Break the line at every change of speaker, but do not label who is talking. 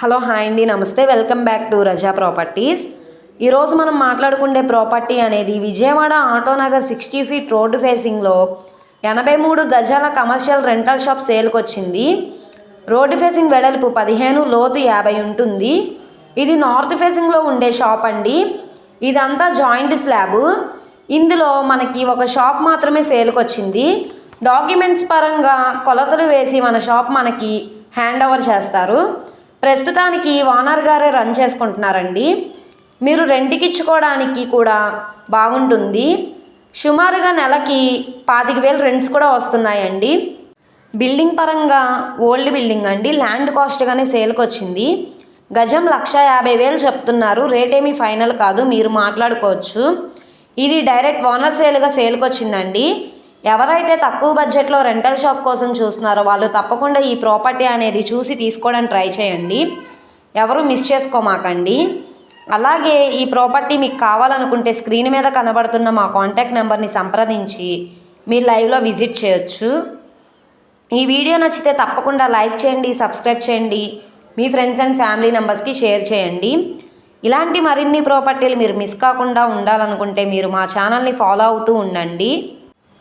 Hello hi అండి నమస్తే. Welcome back to Raza properties. ఈరోజు మనం మాట్లాడుకునే ప్రాపర్టీ అనేది Vijayawada Autonagar sixty feet road ఫేసింగ్లో ఎనభై మూడు గజాల కమర్షియల్ రెంటల్ షాప్ సేల్కి వచ్చింది రోడ్డు ఫేసింగ్ వెడల్పు పదిహేను లోతు యాభై ఉంటుంది. ఇది నార్త్ ఫేసింగ్లో ఉండే షాప్ అండి. ఇదంతా జాయింట్ స్లాబ్. ఇందులో మనకి ఒక షాప్ మాత్రమే సేల్కి వచ్చింది డాక్యుమెంట్స్ పరంగా కొలతలు వేసి మన షాప్ మనకి హ్యాండ్ ఓవర్ చేస్తారు. ప్రస్తుతానికి ఓనర్ గారే రన్ చేసుకుంటున్నారండి. మీరు రెంట్కిచ్చుకోవడానికి కూడా బాగుంటుంది. సుమారుగా నెలకి పాతిక వేలు రెంట్స్ కూడా వస్తున్నాయండి. బిల్డింగ్ పరంగా ఓల్డ్ బిల్డింగ్ అండి. ల్యాండ్ కాస్ట్గానే సేల్కి వచ్చింది. గజం లక్ష యాభై వేలు చెప్తున్నారు. రేట్ ఏమీ ఫైనల్ కాదు. మీరు మాట్లాడుకోవచ్చు. ఇది డైరెక్ట్ ఓనర్ సేల్గా సేల్కి వచ్చిందండి. ఎవరైతే తక్కువ బడ్జెట్లో రెంటల్ షాప్ కోసం చూస్తున్నారో వాళ్ళు తప్పకుండా ఈ ప్రాపర్టీ అనేది చూసి తీసుకోవడానికి ట్రై చేయండి. ఎవరు మిస్ చేసుకోమాకండి. అలాగే ఈ ప్రాపర్టీ మీకు కావాలనుకుంటే స్క్రీన్ మీద కనబడుతున్న మా కాంటాక్ట్ నెంబర్ని సంప్రదించి మీరు లైవ్లో విజిట్ చేయొచ్చు. ఈ వీడియో నచ్చితే తప్పకుండా లైక్ చేయండి సబ్స్క్రైబ్ చేయండి మీ ఫ్రెండ్స్ అండ్ ఫ్యామిలీ మెంబర్స్కి షేర్ చేయండి. ఇలాంటి మరిన్ని ప్రాపర్టీలు మీరు మిస్ కాకుండా ఉండాలనుకుంటే మీరు మా ఛానల్ని ఫాలో అవుతూ ఉండండి.